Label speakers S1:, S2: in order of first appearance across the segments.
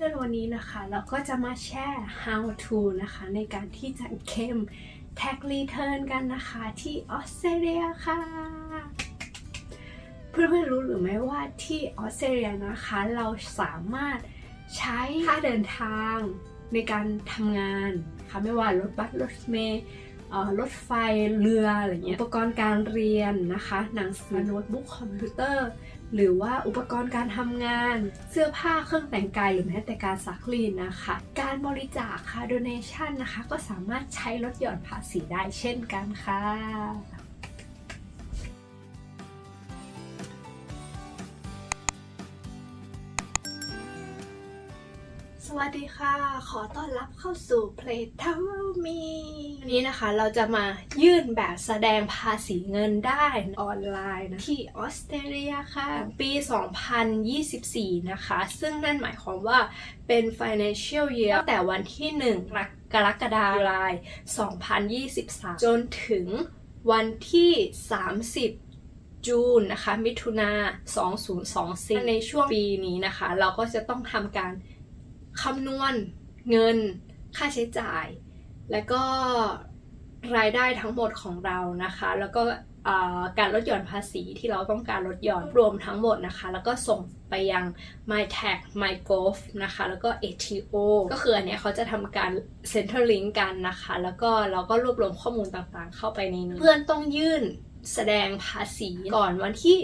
S1: เรื่องวันนี้นะคะเราก็จะมาแชร์ how to นะคะในการที่จะเข้ม tax return กันนะคะที่ออสเตรเลียค่ะ เพื่อนๆรู้หรือไม่ว่าที่ออสเตรเลียนะคะ เราสามารถใช้ค่าเดินทางในการทำงานค่ะไม่ว่ารถบัสรถเมล์เอ่อรถไฟเรืออะไรเงี้ยอุปกรณ์การเรียนนะคะ หนังสือโน้ตบุ๊กคอมพิวเตอร์ หรือว่าอุปกรณ์การทำงาน เสื้อผ้าเครื่องแต่งกายหรือแม้แต่การซักรีดนะคะ การบริจาคค่ะ donation นะคะ ก็สามารถใช้ลดหย่อนภาษีได้เช่นกันค่ะ สวัสดีค่ะ ขอต้อนรับเข้าสู่ Play t o w Me วันนี้นะคะเราจะมายื่นแบบแสดงภาษีเงินได้ออนไลน์นะที่ออสเตรเลียค่ะ ปี 2024 นะคะ ซึ่งนั่นหมายความว่าเป็น financial year ตั้งแต่วันที่ 1 กรกฎาคม2023 จนถึงวันที่ 30จูนนะคะ มิถุนา2024 ในช่วงปีนี้นะคะ เราก็จะต้องทำการ คำนวณเงิน ค่าใช้จ่าย และก็รายได้ทั้งหมดของเรานะคะ แล้วก็การลดหย่อนภาษีที่เราต้องการลดหย่อนรวมทั้งหมดนะคะ แล้วก็ส่งไปยัง MyTag MyGov นะคะ แล้วก็ ATO ก็คืออันเนี้ยเขาจะทำการ Center Link กันนะคะ แล้วก็เราก็รวบรวมข้อมูลต่างๆ เข้าไปในนี้ เพื่อนต้องยื่นแสดงภาษีก่อนวันที่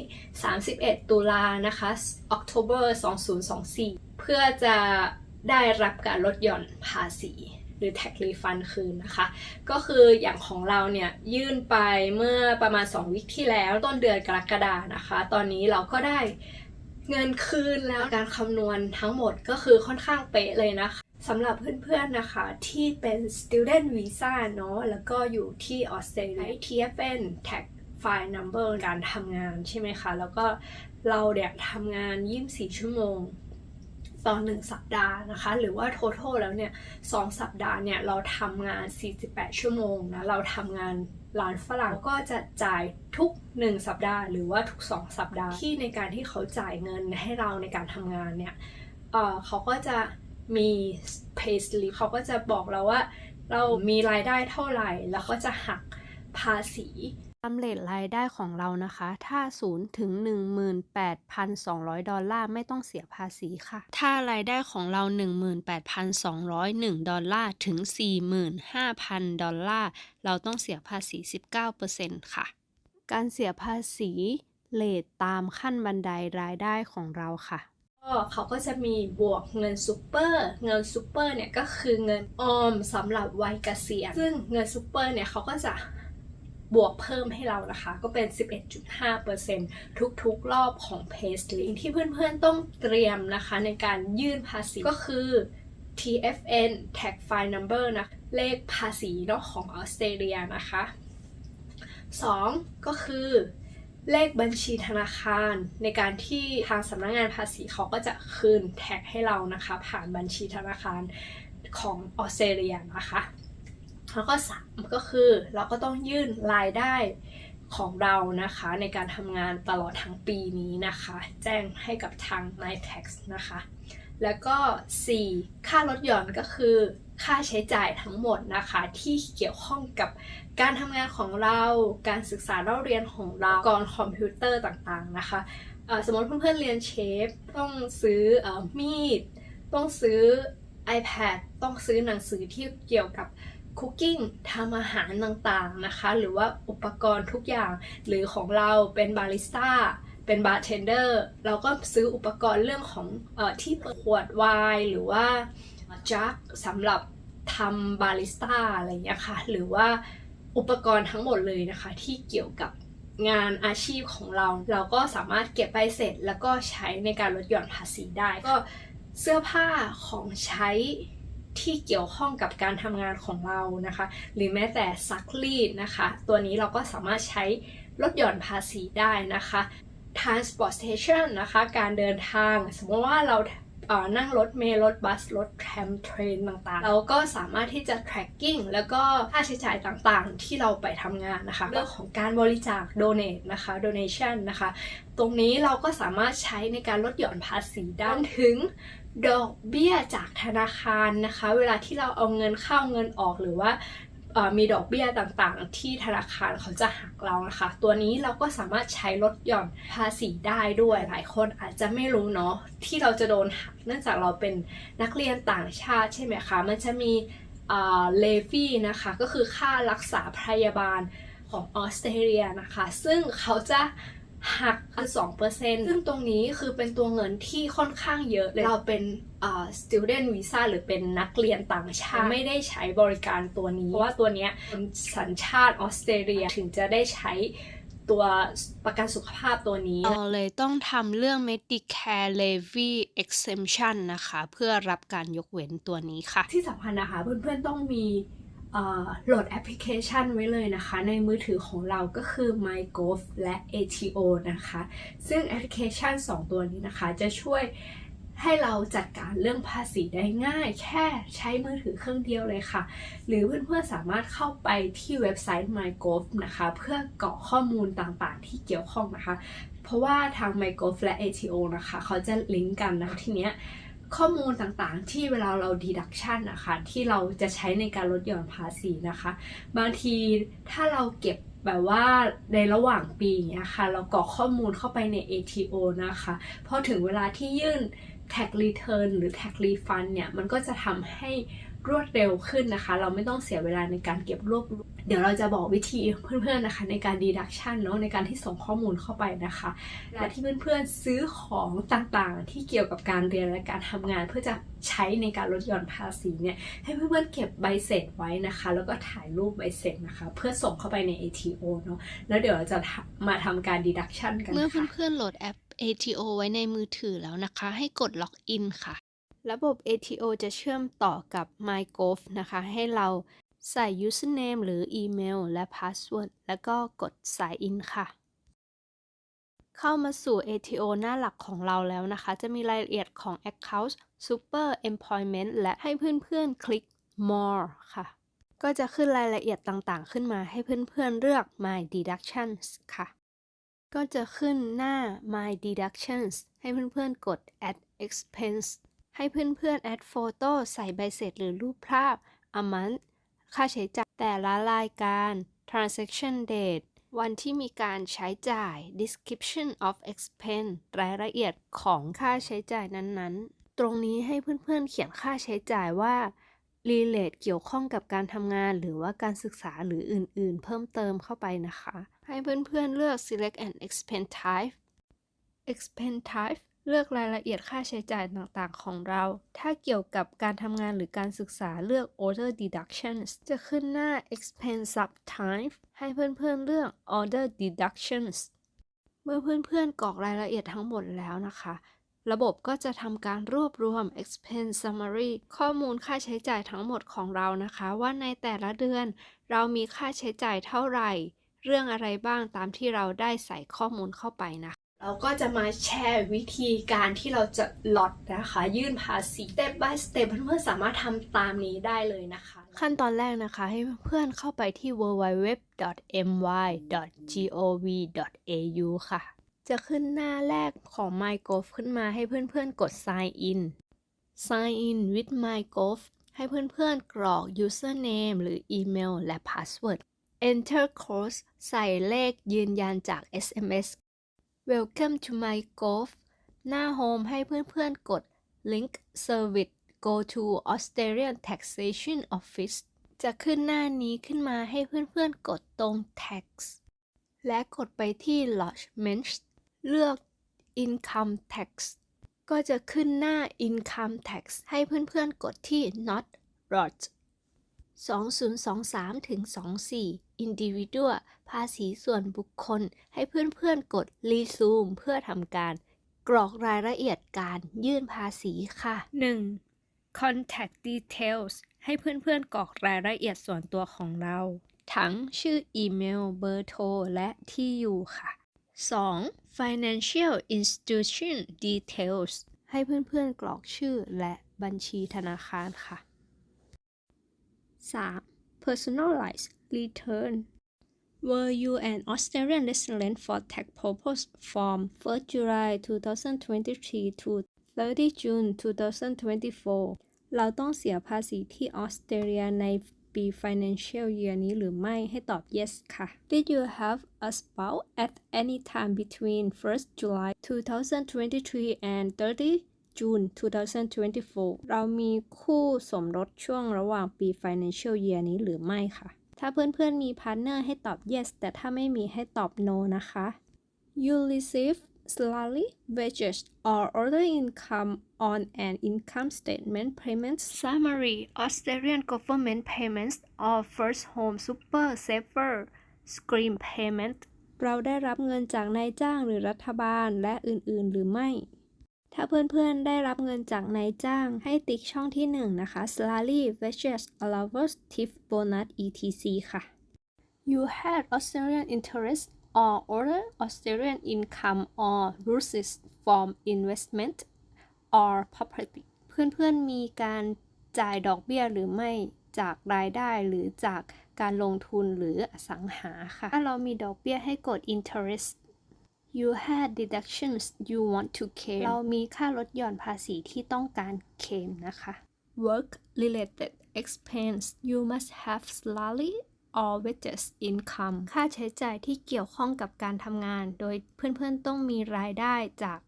S1: 31 ตุลานะคะ October 2024 เพื่อจะ ได้รับการลดหย่อนภาษีหรือ tax refund คืนนะคะ ก็คืออย่างของเราเนี่ยยื่นไปเมื่อประมาณ 2 วิคที่แล้วต้นเดือนกรกฎานะคะ ตอนนี้เราก็ได้เงินคืนแล้วการคำนวณทั้งหมดก็คือค่อนข้างเป๊ะเลยนะคะสำหรับเพื่อนๆนะคะที่เป็น student visa เนาะแล้วก็อยู่ที่ออสเตรเลีย TFN tax file number การทำงานใช่ไหมคะ แล้วก็เราเนี่ยทำงาน 24 ชั่วโมง ต่อหนึ่งสัปดาห์นะคะ หรือว่า total แล้วเนี่ยสองสัปดาห์เนี่ยเราทำงาน 48 ชั่วโมงนะเราทำงานร้านฝรั่งก็จะจ่ายทุก 1 สัปดาห์ หรือว่าทุก 2 สัปดาห์ที่ในการที่เขาจ่ายเงินให้เราในการทำงานเนี่ยเเขาก็จะมี pay slip เขาก็จะบอกเราว่า เรามีรายได้เท่าไหร่ แล้วก็จะหักภาษี
S2: ตามเรทรายได้ของเรานะคะ ถ้า 0 ถึง 18,200 ดอลลาร์ไม่ต้องเสียภาษีค่ะ ถ้ารายได้ของเรา 18,201 ดอลลาร์ถึง 45,000 ดอลลาร์ เราต้องเสียภาษี 19%ค่ะ การเสียภาษีเรทตามขั้นบันไดรายได้ของเราค่ะ
S1: ก็เขาก็จะมีบวกเงินซูเปอร์ เงินซูเปอร์เนี่ยก็คือเงินออมสำหรับวัยเกษียณ ซึ่งเงินซูเปอร์เนี่ยเขาก็จะ บวกเพิ่มให้เรานะคะ ก็เป็น 11.5%ทุกๆ รอบของ Pay Slip ที่เพื่อนๆต้องเตรียมนะคะ ในการยื่นภาษีก็คือ TFN Tax File Number นะ เลขภาษีเนาะของออสเตรเลียนะคะ 2 ก็คือเลขบัญชีธนาคารในการที่ทางสำนักงานภาษีเขาก็จะคืนแท็กให้เรานะคะ ผ่านบัญชีธนาคารของออสเตรเลียนะคะ แล้วก็3ก็คือเราก็ต้องยื่นรายได้ของเรานะคะในการทำงานตลอดทั้งปีนี้นะคะ แจ้งให้กับทาง MyTax นะคะ แล้วก็ 4 ค่าลดหย่อนก็คือค่าใช้จ่ายทั้งหมดนะคะ ที่เกี่ยวข้องกับการทำงานของเรา การศึกษาเล่าเรียนของเรากรคอมพิวเตอร์ต่างๆนะคะสมมติเพื่อนๆเรียนเชฟ ต้องซื้อเออมีด ต้องซื้อ iPad ต้องซื้อหนังสือที่เกี่ยวกับ คุกกิ้งทำอาหารต่างๆนะคะ หรือว่าอุปกรณ์ทุกอย่าง หรือของเราเป็นบาริสต้าเป็นบาร์เทนเดอร์เราก็ซื้ออุปกรณ์เรื่องของอที่เปิดขวดไวน์หรือว่าจักสำหรับทำบาริสต้าอะไรอย่างเงี้ยค่ะ หรือว่าอุปกรณ์ทั้งหมดเลยนะคะที่เกี่ยวกับงานอาชีพของเรา เราก็สามารถเก็บใบเสร็จ แล้วก็ใช้ในการลดหย่อนภาษีได้ ก็เสื้อผ้าของใช้ ที่เกี่ยวข้องกับการทำงานของเรานะคะ หรือแม้แต่ซักรีดนะคะ ตัวนี้เราก็สามารถใช้ลดหย่อนภาษีได้นะคะ transportation นะคะ การเดินทาง สมมติว่าเรา
S3: นั่งรถเมล์รถบัส รถแทรมเทรนต่างๆเราก็สามารถที่จะ tracking แล้วก็ค่าใช้จ่ายต่างๆ ที่เราไปทำงานนะคะเรื่องของการบริจาค donate นะคะ donation นะคะ ตรงนี้เราก็สามารถใช้ในการลดหย่อนภาษีได้รวมถึงดอกเบี้ยจากธนาคารนะคะ เวลาที่เราเอาเงินเข้าเงินออกหรือว่าเอ่อ มีดอกเบี้ยต่างๆ ที่ธนาคารเขาจะหักเรานะคะ ตัวนี้เราก็สามารถใช้ลดหย่อนภาษีได้ด้วยหลายคนอาจจะไม่รู้เนาะที่เราจะโดนหักเนื่องจากเราเป็นนักเรียนต่างชาติใช่ไหมคะมันจะมีเลฟี่นะคะก็คือค่ารักษาพยาบาลของออสเตรเลียนะคะ ซึ่งเขาจะ หักคือ2%ซึ่งตรงนี้คือเป็นตัวเงินที่ค่อนข้างเยอะเลยเราเป็นเอ่อ student visa หรือเป็นนักเรียนต่างชาติ ไม่ได้ใช้บริการตัวนี้ เพราะว่าตัวเนี้ยเป็นสัญชาติออสเตรเลียถึงจะได้ใช้ตัวประกันสุขภาพตัวนี้
S1: เราเลยต้องทำเรื่อง Medicare Levy Exemption นะคะ เพื่อรับการยกเว้นตัวนี้ค่ะ
S3: ที่สำคัญนะคะ เพื่อนๆต้องมีเอ่อ โหลดแอปพลิเคชันไว้เลยนะคะ ในมือถือของเราก็คือ MyGov และ ATO นะคะ ซึ่งแอปพลิเคชัน 2 ตัวนี้นะคะ จะช่วยให้เราจัดการเรื่องภาษีได้ง่าย แค่ใช้มือถือเครื่องเดียวเลยค่ะ หรือเพื่อนๆสามารถเข้าไปที่เว็บไซต์ MyGov นะคะ เพื่อกรอกข้อมูลต่างๆ ที่เกี่ยวข้องนะคะ เพราะว่าทาง MyGov และ ATO นะคะ เขาจะลิงก์กันนะคะทีเนี้ย ข้อมูลต่างๆ ที่เวลาเรา deduction นะคะที่เราจะใช้ในการลดหย่อนภาษีนะคะ บางทีถ้าเราเก็บแบบว่าในระหว่างปีอย่างเงี้ยค่ะ เรากรอกข้อมูลเข้าไปใน ATO นะคะพอถึงเวลาที่ยื่น tax return หรือ tax refund เนี่ย มันก็จะทำให้ รวดเร็วขึ้นนะคะ เราไม่ต้องเสียเวลาในการเก็บรวบรวมเดี๋ยวเราจะบอกวิธีเพื่อนๆนะคะ ในการ deduction เนาะในการที่ส่งข้อมูลเข้าไปนะคะและที่เพื่อนๆซื้อของต่างๆ ที่เกี่ยวกับการเรียนและการทำงาน เพื่อจะใช้ในการลดหย่อนภาษีเนี่ยให้เพื่อนๆเก็บใบเสร็จไว้นะคะ แล้วก็ถ่ายรูปใบเสร็จนะคะ เพื่อส่งเข้าไปใน ATO เนาะแล้วเดี๋ยวเราจะทำมาทำการ deduction กัน
S1: เมื่อ
S3: ค่ะ
S1: เพื่อนๆโหลดแอป ATO ไว้ในมือถือแล้วนะคะ ให้กดล็อกอินค่ะ ระบบ ATO จะเชื่อมต่อกับ MyGov นะคะ ให้เราใส่ username หรืออีเมล และ password แล้วก็กด sign in ค่ะ เข้ามาสู่ ATO หน้าหลักของเราแล้วนะคะ จะมีรายละเอียดของ Account Super Employment และให้เพื่อนๆ คลิก More ค่ะ ก็จะขึ้นรายละเอียดต่างๆ ขึ้นมาให้เพื่อนๆ เลือก My Deductions ค่ะ ก็จะขึ้นหน้า My Deductions ให้เพื่อนๆ กด Add Expense ให้เพื่อนๆ add photo ใส่ใบเสร็จหรือรูปภาพ amount ค่าใช้จ่ายแต่ละรายการ transaction date วันที่มีการใช้จ่าย description of expense รายละเอียดของค่าใช้จ่ายนั้นๆ ตรงนี้ให้เพื่อนๆเขียนค่าใช้จ่ายว่า relate เกี่ยวข้องกับการทำงานหรือว่าการศึกษาหรืออื่นๆ เพิ่มเติมเข้าไปนะคะ ให้เพื่อนๆเลือก select an expense type expense type เลือกรายละเอียดค่าใช้จ่ายต่างๆ ของเรา ถ้าเกี่ยวกับการทำงานหรือการศึกษาเลือก order deductions จะขึ้นหน้า expense subtype ให้เพื่อนๆเลือก order deductions เมื่อเพื่อนๆกรอกรายละเอียดทั้งหมดแล้วนะคะ ระบบก็จะทำการรวบรวม expense summary ข้อมูลค่าใช้จ่ายทั้งหมดของเรานะคะ ว่าในแต่ละเดือน เรามีค่าใช้จ่ายเท่าไหร่ เรื่องอะไรบ้างตามที่เราได้ใส่ข้อมูลเข้าไปนะคะ
S3: เราก็จะมาแชร์วิธีการที่เราจะลดนะคะ ยื่นภาษี step by step เพื่อนๆสามารถทำตามนี้ได้เลยนะคะ
S1: ขั้นตอนแรกนะคะ ให้เพื่อนเข้าไปที่ www.my.gov.au ค่ะ จะขึ้นหน้าแรกของ MyGov ขึ้นมาให้เพื่อนๆกด sign in sign in with MyGov ให้เพื่อนๆกรอก username หรืออีเมลและ password enter code ใส่เลขยืนยันจาก SMS Welcome to MyGov หน้าโฮมให้เพื่อนๆกด Link Service Go to Australian Taxation Office จะขึ้นหน้านี้ขึ้นมาให้เพื่อนๆกดตรง Tax และกดไปที่ Lodgement เลือก Income Tax ก็จะขึ้นหน้า Income Tax ให้เพื่อนๆกดที่ Not Lodge 2023ถึง24 Individual ภาษีส่วนบุคคล ให้เพื่อนๆกด Resume เพื่อทำการ กรอกรายละเอียดการยื่นภาษีค่ะ 1. Contact Details ให้เพื่อนๆกรอกรายละเอียดส่วนตัวของเรา ทั้งชื่ออีเมล เบอร์โทร และที่อยู่ค่ะ 2. Financial Institution Details ใให้เพื่อนๆกรอกชื่อและบัญชีธนาคารค่ะ 3. Personalized return Were you an Australian resident for tax purpose from 1st July 2023 to 30 June 2024 เราต้องเสียภาษีที่ออสเตรเลียในปี financial year นี้หรือไม่ให้ตอบ yes ค่ะ Did you have a spouse at any time between 1st July 2023 and 30 June 2024 เรามีคู่สมรสช่วงระหว่างปี financial year นี้หรือไม่ค่ะ ถ้าเพื่อนๆมีพาร์ทเนอร์ให้ตอบ yes แต่ถ้าไม่มีให้ตอบ no นะคะ You receive salary, wages, or other income on an income statement payment summary, Australian government payments, or first home super saver scheme payment เราได้รับเงินจากนายจ้างหรือรัฐบาลและอื่นๆ หรือไม่ ถ้าเพื่อนๆ ได้รับเงินจากนายจ้างให้ติ๊กช่องที่ 1 นะคะ salary, wages, allowance, tip, bonus, etc ค่ะ You had Australian interest or other Australian income or losses from investment or property เพื่อนๆ มีการจ่ายดอกเบี้ยหรือไม่จากรายได้หรือจากการลงทุนหรืออสังหาค่ะ ถ้าเรามีดอกเบี้ยให้กด interest You had deductions you want to claim เรามีค่าลดหย่อนภาษีที่ต้องการเคลมนะคะ Work related expense you must have salary or wages income ค่าใช้จ่ายที่เกี่ยวข้องกับการทำงาน โดยเพื่อนๆต้องมีรายได้จาก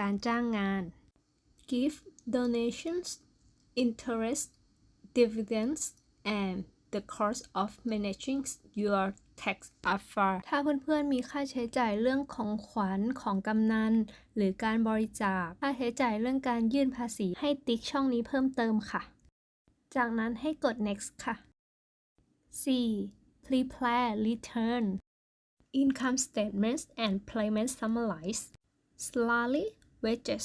S1: การจ้างงาน Give donations interest dividends and the cost of managing your tax affair ถ้าเพื่อนๆมีค่าใช้จ่ายเรื่องของขวัญของกำนัน หรือการบริจาค ค่าใช้จ่ายเรื่องการยื่นภาษีให้ติ๊กช่องนี้เพิ่มเติมค่ะ จากนั้นให้กด next ค่ะ 4. Prepare return income statements and payment summarize salary wages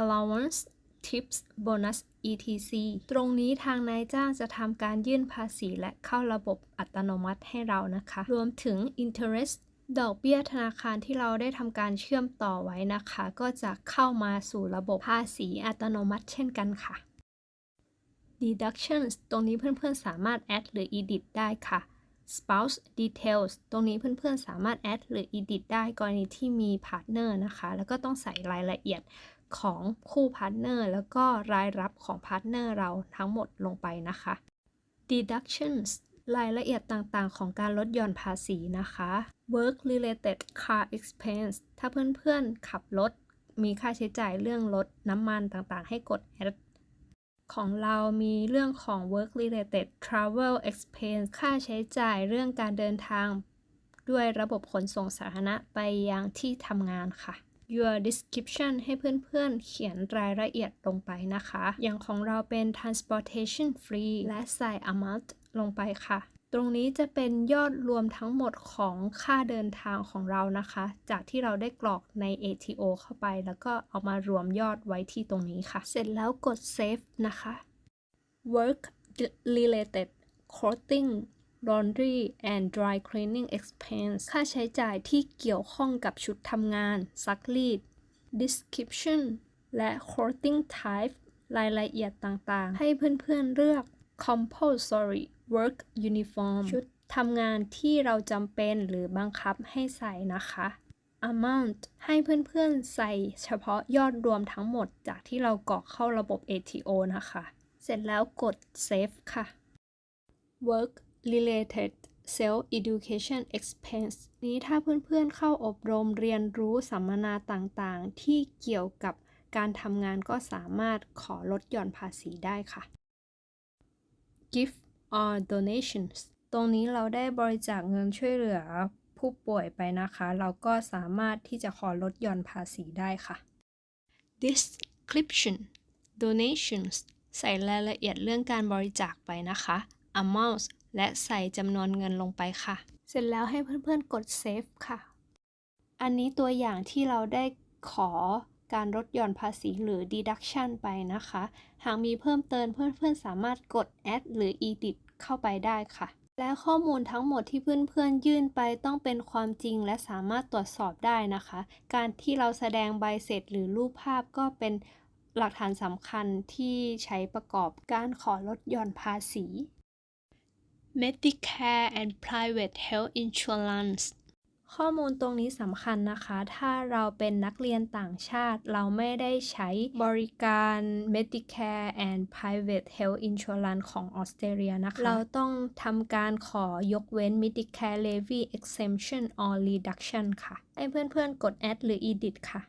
S1: allowance tips bonus etc ตรงนี้ทางนายจ้างจะทำการยื่นภาษีและเข้าระบบอัตโนมัติให้เรานะคะ รวมถึง interest ดอกเบี้ยธนาคารที่เราได้ทำการเชื่อมต่อไว้นะคะ ก็จะเข้ามาสู่ระบบภาษีอัตโนมัติเช่นกันค่ะ deductions ตรงนี้เพื่อนๆ สามารถ add หรือ edit ได้ค่ะ spouse details ตรงนี้เพื่อนๆ สามารถ add หรือ edit ได้กรณีที่มี partner นะคะ แล้วก็ต้องใส่รายละเอียด ของคู่พาร์ทเนอร์แล้วก็รายรับของพาร์ทเนอร์เราทั้งหมดลงไปนะคะ deductions รายละเอียดต่างๆ ของการลดหย่อนภาษีนะคะ work related car expense ถ้าเพื่อนๆ ขับรถ มีค่าใช้จ่ายเรื่องรถน้ำมันต่างๆ ให้กด add ของเรามีเรื่องของ work related travel expense ค่าใช้จ่ายเรื่องการเดินทาง ด้วยระบบขนส่งสาธารณะไปยังที่ทำงานค่ะ your description ให้เพื่อนๆ เขียนรายละเอียดลงไปนะคะ อย่างของเราเป็น transportation free และใส่ amount ลงไปค่ะตรงนี้จะเป็นยอดรวมทั้งหมดของค่าเดินทางของเรานะคะ จากที่เราได้กรอกใน ATO เข้าไป แล้วก็เอามารวมยอดไว้ที่ตรงนี้ค่ะ เสร็จแล้วกด save นะคะ work related clothing laundry and dry cleaning expense ค่าใช้จ่ายที่เกี่ยวข้องกับชุดทำงาน ซักรีด description และ clothing type รายละเอียดต่างๆ ให้เพื่อนๆเลือก compulsory work uniform ชุดทำงานที่เราจำเป็นหรือบังคับให้ใส่นะคะ amount ให้เพื่อนๆใส่เฉพาะยอดรวมทั้งหมดจากที่เรากรอกเข้าระบบ ATO นะคะ เสร็จแล้วกด save ค่ะ work related self education expense นี้ถ้าเพื่อนๆเข้าอบรมเรียนรู้สัมมนาต่างๆ ที่เกี่ยวกับการทำงานก็สามารถขอลดหย่อนภาษีได้ค่ะ gift or donations ตรงนี้เราได้บริจาคเงินช่วยเหลือผู้ป่วยไปนะคะ เราก็สามารถที่จะขอลดหย่อนภาษีได้ค่ะ description donations ใส่รายละเอียดเรื่องการบริจาคไปนะคะ amount และใส่จำนวนเงินลงไปค่ะ เสร็จแล้วให้เพื่อนๆกด save ค่ะ อันนี้ตัวอย่างที่เราได้ขอการลดหย่อนภาษีหรือ deduction ไปนะคะ หากมีเพิ่มเติมเพื่อนๆ สามารถกด add หรือ edit เข้าไปได้ค่ะ และข้อมูลทั้งหมดที่เพื่อนๆ ยื่นไปต้องเป็นความจริงและสามารถตรวจสอบได้นะคะ การที่เราแสดงใบเสร็จหรือรูปภาพก็เป็นหลักฐานสำคัญที่ใช้ประกอบการขอลดหย่อนภาษี Medicare and Private Health Insurance ข้อมูลตรงนี้สำคัญนะคะ ถ้าเราเป็นนักเรียนต่างชาติ เราไม่ได้ใช้บริการ Medicare and Private Health Insurance ของออสเตรเลียนะคะ เราต้องทำการขอยกเว้น Medicare Levy Exemption or Reduction ค่ะ ให้เพื่อนๆ กด Add หรือ Edit ค่ะ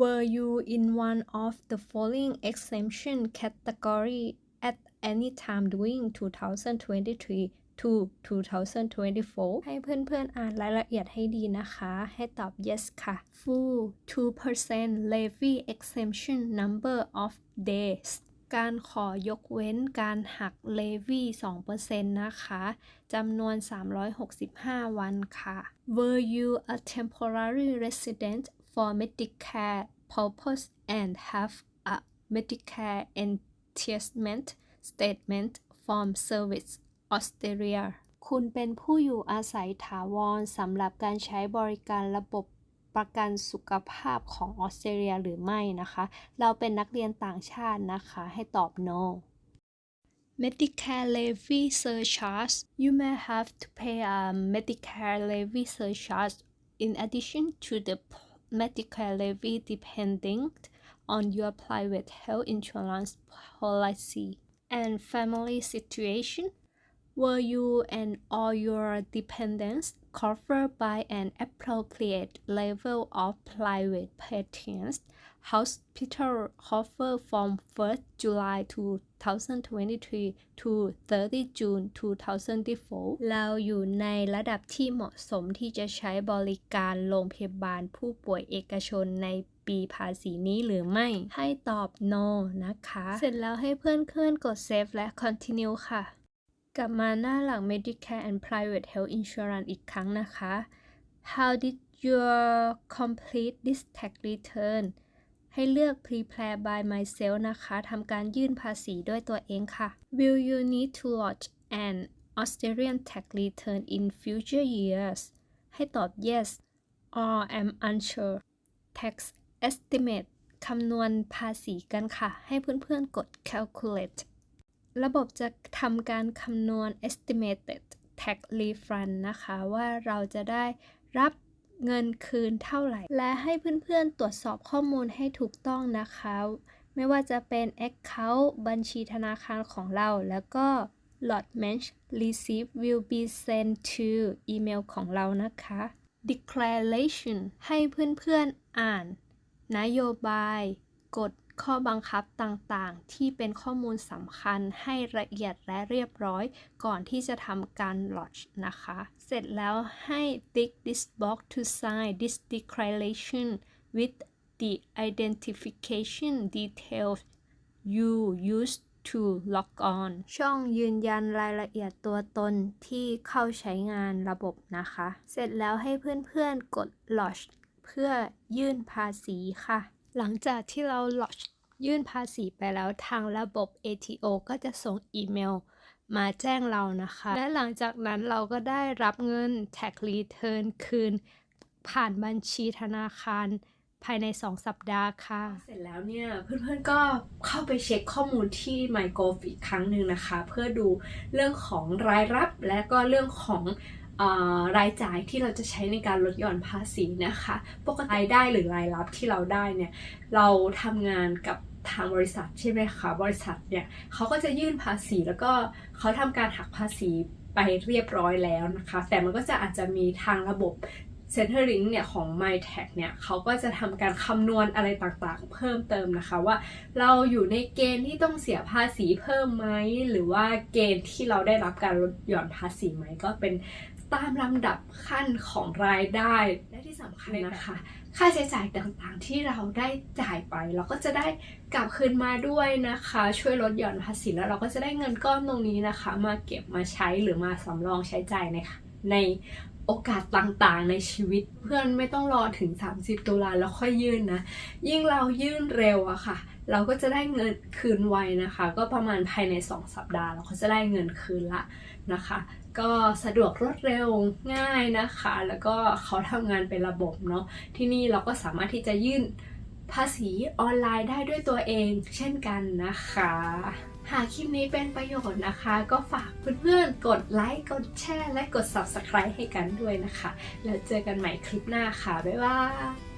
S1: Were you in one of the following exemption category at any time during 2023 to 2024 ให้เพื่อนๆอ่านรายละเอียดให้ดีนะคะ ให้ตอบ yes ค่ะ full 2% levy exemption number of days การขอยกเว้นการหัก levy 2%นะคะจำนวน 365 วันค่ะ Were you a temporary resident for Medicare purpose and have a Medicare enhancement statement from Service Australia คุณเป็นผู้อยู่อาศัยถาวรสำหรับการใช้บริการระบบประกันสุขภาพของออสเตรเลียหรือไม่นะคะ เราเป็นนักเรียนต่างชาตินะคะ ให้ตอบ no Medicare levy surcharge you may have to pay a Medicare levy surcharge in addition to the Medicare levy depending on your private health insurance policy and family situation were you and all your dependents covered by an appropriate level of private patients hospital cover from 1st July 2023 to 30 June 2024 เราอยู่ในระดับที่เหมาะสมที่จะใช้บริการโรงพยาบาลผู้ป่วยเอกชนใน ปีภาษีนี้หรือไม่ ให้ตอบ no นะคะ เสร็จแล้วให้เพื่อนเพื่อนกด save และ continue ค่ะ กลับมาหน้าหลัง Medicare and Private Health Insurance อีกครั้งนะคะ How did you complete this tax return ให้เลือก Prepare by myself นะคะ ทำการยื่นภาษีด้วยตัวเองค่ะ Will you need to lodge an Australian tax return in future years ให้ตอบ yes or am unsure tax estimate คำนวณภาษีกันค่ะ ให้เพื่อนๆกด calculate ระบบจะทำการคำนวณ estimated tax refund นะคะ ว่าเราจะได้รับเงินคืนเท่าไหร่ และให้เพื่อนๆตรวจสอบข้อมูลให้ถูกต้องนะคะ ไม่ว่าจะเป็น account บัญชีธนาคารของเรา แล้วก็ lodgement receipt will be sent to อีเมลของเรานะคะ declaration ให้เพื่อนๆอ่าน นโยบาย กฎข้อบังคับต่างๆ ที่เป็นข้อมูลสำคัญให้ละเอียดและเรียบร้อยก่อนที่จะทำการ lodge นะคะ เสร็จแล้วให้ tick this box to sign this declaration with the identification details you use to log on ช่องยืนยันรายละเอียดตัวตนที่เข้าใช้งานระบบนะคะ เสร็จแล้วให้เพื่อนๆกด lodge เพื่อยื่นภาษีค่ะ หลังจากที่เรา lodge ยื่นภาษีไปแล้วทางระบบ ATO ก็จะส่งอีเมลมาแจ้งเรานะคะ และหลังจากนั้นเราก็ได้รับเงิน tax return คืน ผ่านบัญชีธนาคารภายใน 2 สัปดาห์ค่ะ
S3: เสร็จแล้วเนี่ย เพื่อนๆก็เข้าไปเช็คข้อมูลที่ MyGolf อีกครั้งหนึ่งนะคะ เพื่อดูเรื่องของรายรับและก็เรื่องของเออ รายจ่ายที่เราจะใช้ในการลดหย่อนภาษีนะคะ ปกติรายได้หรือรายรับที่เราได้เนี่ย เราทำงานกับทางบริษัทใช่ไหมคะ บริษัทเนี่ยเขาก็จะยื่นภาษีแล้วก็เขาทำการหักภาษีไปเรียบร้อยแล้วนะคะ แต่มันก็จะอาจจะมีทางระบบ Centering เนี่ยของ MyTax เนี่ยเขาก็จะทำการคำนวณอะไรต่างๆ เพิ่มเติมนะคะว่าเราอยู่ในเกณฑ์ที่ต้องเสียภาษีเพิ่มไหม หรือว่าเกณฑ์ที่เราได้รับการลดหย่อนภาษีไหมก็เป็น ตามลำดับขั้นของรายได้ และที่สำคัญนะคะ ค่าใช้จ่ายต่างๆที่เราได้จ่ายไป เราก็จะได้กลับคืนมาด้วยนะคะ ช่วยลดหย่อนภาษีแล้วเราก็จะได้เงินก้อนตรงนี้นะคะ มาเก็บมาใช้หรือมาสำรองใช้จ่ายในใน
S1: โอกาสต่างๆในชีวิต เพื่อนไม่ต้องรอถึง 30 ตุลาแล้วค่อยยื่นนะ ยิ่งเรายื่นเร็วอะค่ะ เราก็จะได้เงินคืนไวนะคะ ก็ประมาณภายใน 2 สัปดาห์ เราก็จะได้เงินคืนละนะคะ ก็สะดวกรวดเร็วง่ายนะคะ แล้วก็เขาทำงานเป็นระบบเนาะที่นี่เราก็สามารถที่จะยื่นภาษีออนไลน์ได้ด้วยตัวเอง เช่นกันนะคะ หากคลิปนี้เป็นประโยชน์นะคะ ก็ฝากเพื่อนๆ กดไลค์ กดแชร์ และกด Subscribe ให้กันด้วยนะคะ แล้วเจอกันใหม่คลิปหน้าค่ะ บ๊ายบาย